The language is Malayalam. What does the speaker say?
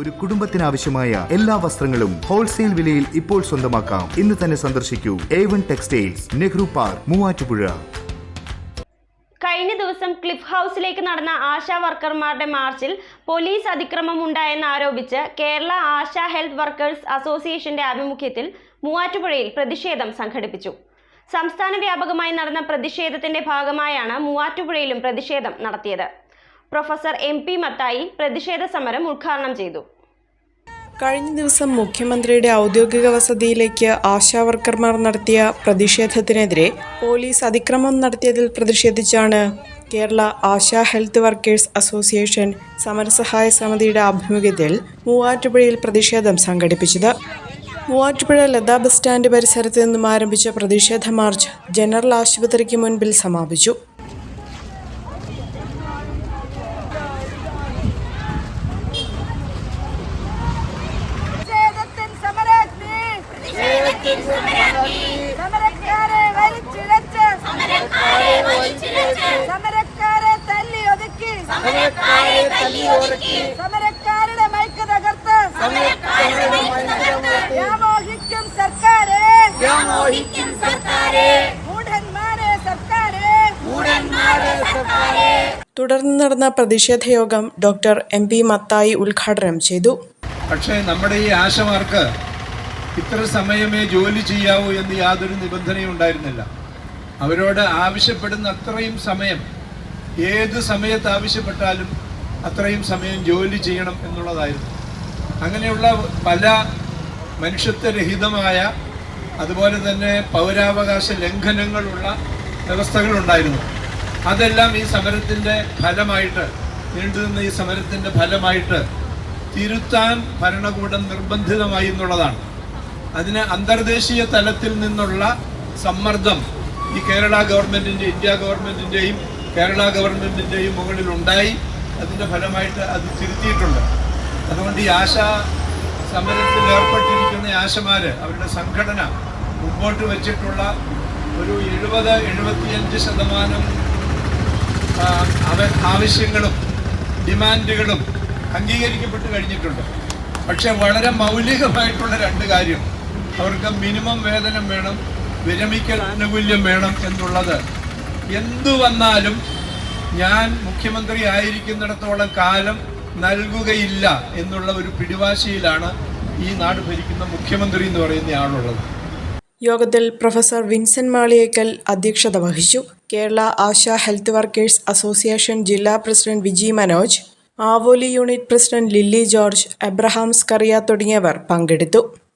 ഒരു കുടുംബത്തിനാവശ്യമായ എല്ലാ വസ്ത്രങ്ങളും ഹോൾസെയിൽ വിലയിൽ ഇപ്പോൾ സ്വന്തമാക്കാം. ഇന്ന് തന്നെ സന്ദർശിക്കൂ. A one textiles Nehru park Muvattupuzha. കഴിഞ്ഞ ദിവസം ക്ലിഫ് ഹൗസിലേക്ക് നടന്ന ആശാ വർക്കർമാരുടെ മാർച്ചിൽ പോലീസ് അതിക്രമം ഉണ്ടായെന്ന് ആരോപിച്ച് കേരള ആശാ ഹെൽത്ത് വർക്കേഴ്സ് അസോസിയേഷന്റെ ആഭിമുഖ്യത്തിൽ മൂവാറ്റുപുഴയിൽ പ്രതിഷേധം സംഘടിപ്പിച്ചു. സംസ്ഥാന വ്യാപകമായി നടന്ന പ്രതിഷേധത്തിന്റെ ഭാഗമായാണ് മൂവാറ്റുപുഴയിലും പ്രതിഷേധം നടത്തിയത്. പ്രൊഫസർ എം പി മത്തായി പ്രതിഷേധ സമരം ഉദ്ഘാടനം ചെയ്തു. കഴിഞ്ഞ ദിവസം മുഖ്യമന്ത്രിയുടെ ഔദ്യോഗിക വസതിയിലേക്ക് ആശാവർക്കർമാർ നടത്തിയ പ്രതിഷേധത്തിനെതിരെ പോലീസ് അതിക്രമം നടത്തിയതിൽ പ്രതിഷേധിച്ചാണ് Kerala Asha health workers association സമരസഹായ സമിതിയുടെ ആഭിമുഖ്യത്തിൽ മൂവാറ്റുപുഴയിൽ പ്രതിഷേധം സംഘടിപ്പിച്ചത്. മൂവാറ്റുപുഴ ലതാ ബസ് സ്റ്റാൻഡ് പരിസരത്ത് നിന്നും ആരംഭിച്ച പ്രതിഷേധ മാർച്ച് ജനറൽ ആശുപത്രിക്ക് മുൻപിൽ സമാപിച്ചു. സമരക്കാരെ വലിച്ചിഴച്ച്. സമരക്കാരെ തല്ലി ഒതുക്കി. സമരക്കാരുടെ മൈക്ക് തകർത്ത്. വ്യാമോഹിക്കും സർക്കാരെ. മൂഢന്മാരെ സർക്കാരെ. തുടർന്ന് നടന്ന പ്രതിഷേധ യോഗം ഡോക്ടർ എം പി മത്തായി ഉദ്ഘാടനം ചെയ്തു. പക്ഷേ നമ്മുടെ ഈ ആശമാർക്ക് ഇത്ര സമയമേ ജോലി ചെയ്യാവൂ എന്ന് യാതൊരു നിബന്ധനയും ഉണ്ടായിരുന്നില്ല. അവരോട് ആവശ്യപ്പെടുന്ന അത്രയും സമയം ഏത് സമയത്ത് ആവശ്യപ്പെട്ടാലും അത്രയും സമയം ജോലി ചെയ്യണം എന്നുള്ളതായിരുന്നു. അങ്ങനെയുള്ള പല മനുഷ്യത്വരഹിതമായ അതുപോലെ തന്നെ പൗരാവകാശ ലംഘനങ്ങളുള്ള വ്യവസ്ഥകളുണ്ടായിരുന്നു. അതെല്ലാം ഈ സമരത്തിന്റെ ഫലമായിട്ട് നീണ്ടുനിന്ന ഈ സമരത്തിന്റെ ഫലമായിട്ട് തിരുത്താൻ ഭരണകൂടം നിർബന്ധിതമായി എന്നുള്ളതാണ്. അതിന് അന്തർദേശീയ തലത്തിൽ നിന്നുള്ള സമ്മർദ്ദം ഈ കേരള ഗവൺമെന്റിന്റെ ഇന്ത്യ ഗവൺമെന്റിന്റെയും കേരള ഗവൺമെന്റിന്റെയും മുകളിൽ ഉണ്ടായി അതിന്റെ ഫലമായിട്ട് അത് തിരുത്തിയിട്ടുണ്ട്. അതുകൊണ്ട് ഈ ആശാ സമരത്തിൽ ഏർപ്പെട്ടിരിക്കുന്ന ആശമാര് അവരുടെ സംഘടന മുമ്പോട്ട് വച്ചിട്ടുള്ള ഒരു എഴുപത് എഴുപത്തിയഞ്ച് ശതമാനം ആവശ്യങ്ങളും ഡിമാൻഡുകളും അംഗീകരിക്കപ്പെട്ട് കഴിഞ്ഞിട്ടുണ്ട്. പക്ഷെ വളരെ മൗലികമായിട്ടുള്ള രണ്ട് കാര്യം. അവർക്ക് മിനിമം വേതനം വേണം വിരമിക്കൽ ആനുകൂല്യം വേണം എന്നുള്ളത്. എന്തു വന്നാലും ഞാൻ മുഖ്യമന്ത്രി ആയിരിക്കുന്നിടത്തോളം കാലം നൽകുകയില്ല എന്നുള്ള ഒരു പിടിവാശിയിലാണ് ഈ നാട് ഭരിക്കുന്ന മുഖ്യമന്ത്രി എന്ന് പറയുന്ന ആളുള്ളത്. യോഗത്തിൽ പ്രൊഫസർ വിൻസെന്റ് മാളിയേക്കൽ അധ്യക്ഷത വഹിച്ചു. Kerala Asha health workers association ജില്ലാ president Viji Manoj Avoli unit president Lilly George Abraham Scaria തുടങ്ങിയവർ പങ്കെടുത്തു.